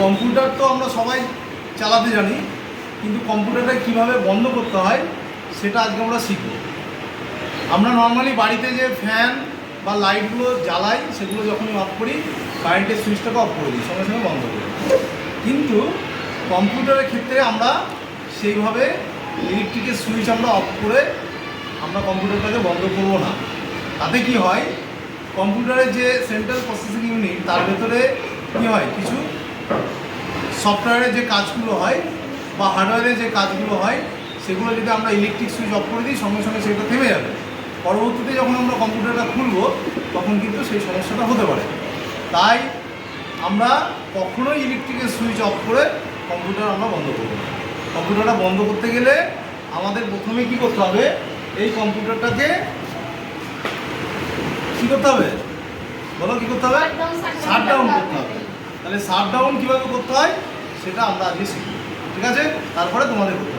Computer তো আমরা সবাই চালাতে জানি, কিন্তু কম্পিউটারটা কীভাবে বন্ধ করতে হয় সেটা আজকে আমরা শিখব। আমরা নর্মালি বাড়িতে যে ফ্যান বা লাইটগুলো জ্বালাই, সেগুলো যখনই অফ করি কারেন্টের সুইচটাকে অফ করে দিই, সঙ্গে সঙ্গে বন্ধ করি। কিন্তু কম্পিউটারের ক্ষেত্রে আমরা সেইভাবে ইলেকট্রিকের সুইচ আমরা অফ করে আমরা কম্পিউটারটাকে বন্ধ করব না। তাতে কি হয়, কম্পিউটারের যে সেন্ট্রাল প্রসেসিং ইউনিট তার ভেতরে কি হয়, কিছু সফটওয়্যারের যে কাজগুলো হয় বা হার্ডওয়্যারের যে কাজগুলো হয় সেগুলো যদি আমরা ইলেকট্রিক সুইচ অফ করে দিই সঙ্গে সঙ্গে সেটা থেমে যাবে। পরবর্তীতে যখন আমরা কম্পিউটারটা খুলবো তখন কিন্তু সেই সমস্যাটা হতে পারে। তাই আমরা কখনোই ইলেকট্রিকের সুইচ অফ করে কম্পিউটার আমরা বন্ধ করব কম্পিউটারটা বন্ধ করতে গেলে আমাদের প্রথমে কি করতে হবে এই কম্পিউটারটাকে কি করতে হবে? বলো কি করতে হবে? শাট ডাউন করতে হবে। তাহলে শাট ডাউন কীভাবে করতে হয়? সেটা আমরা আজকে শিখব। ঠিক আছে? তারপরে তোমাদের করতে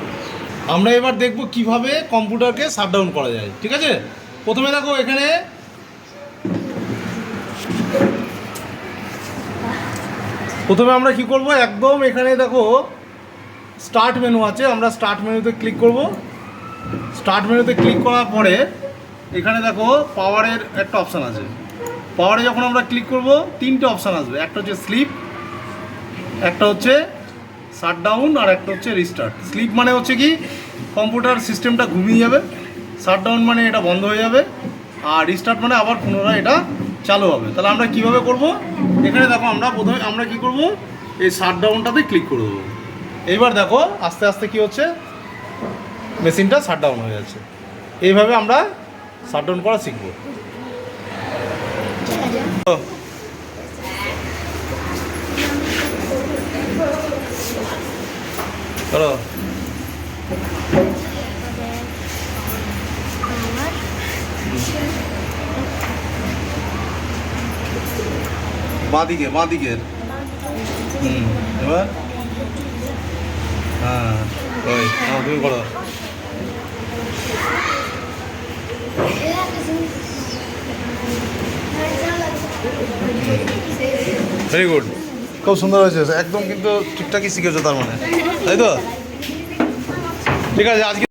আমরা এবার দেখব কীভাবে কম্পিউটারকে শাট ডাউন করা যায়। ঠিক আছে? প্রথমে দেখো এখানে প্রথমে আমরা কি করব? একদম এখানে দেখো স্টার্ট মেনু আছে। আমরা স্টার্ট মেনুতে ক্লিক করব। স্টার্ট মেনুতে ক্লিক করার পরে এখানে দেখো পাওয়ারের একটা অপশান আছে। পাওয়ারে যখন আমরা ক্লিক করব, তিনটে অপশান আসবে। একটা হচ্ছে স্লিপ একটা হচ্ছে শাটডাউন আর একটা হচ্ছে রিস্টার্ট স্লিপ মানে হচ্ছে কি কম্পিউটার সিস্টেমটা ঘুমিয়ে যাবে। শাটডাউন মানে এটা বন্ধ হয়ে যাবে। আর রিস্টার্ট মানে আবার পুনরায় এটা চালু হবে। তাহলে আমরা কীভাবে করব? এখানে দেখো আমরা প্রথমে আমরা কি করব? এই শাটডাউনটাতে ক্লিক করে দেবো। এইবার দেখো আস্তে আস্তে কি হচ্ছে? মেশিনটা শাটডাউন হয়ে যাচ্ছে। এইভাবে আমরা শাটডাউন করা শিখব। চলো বাঁদিকে বাঁদিকের হুম এবার? হ্যাঁ ওই নাও, তুমি করো। ভেরি গুড খুব সুন্দর হয়েছে একদম কিন্তু ঠিকঠাকই শিখেছো তার মানে। তাই তো? ঠিক আছে আজকে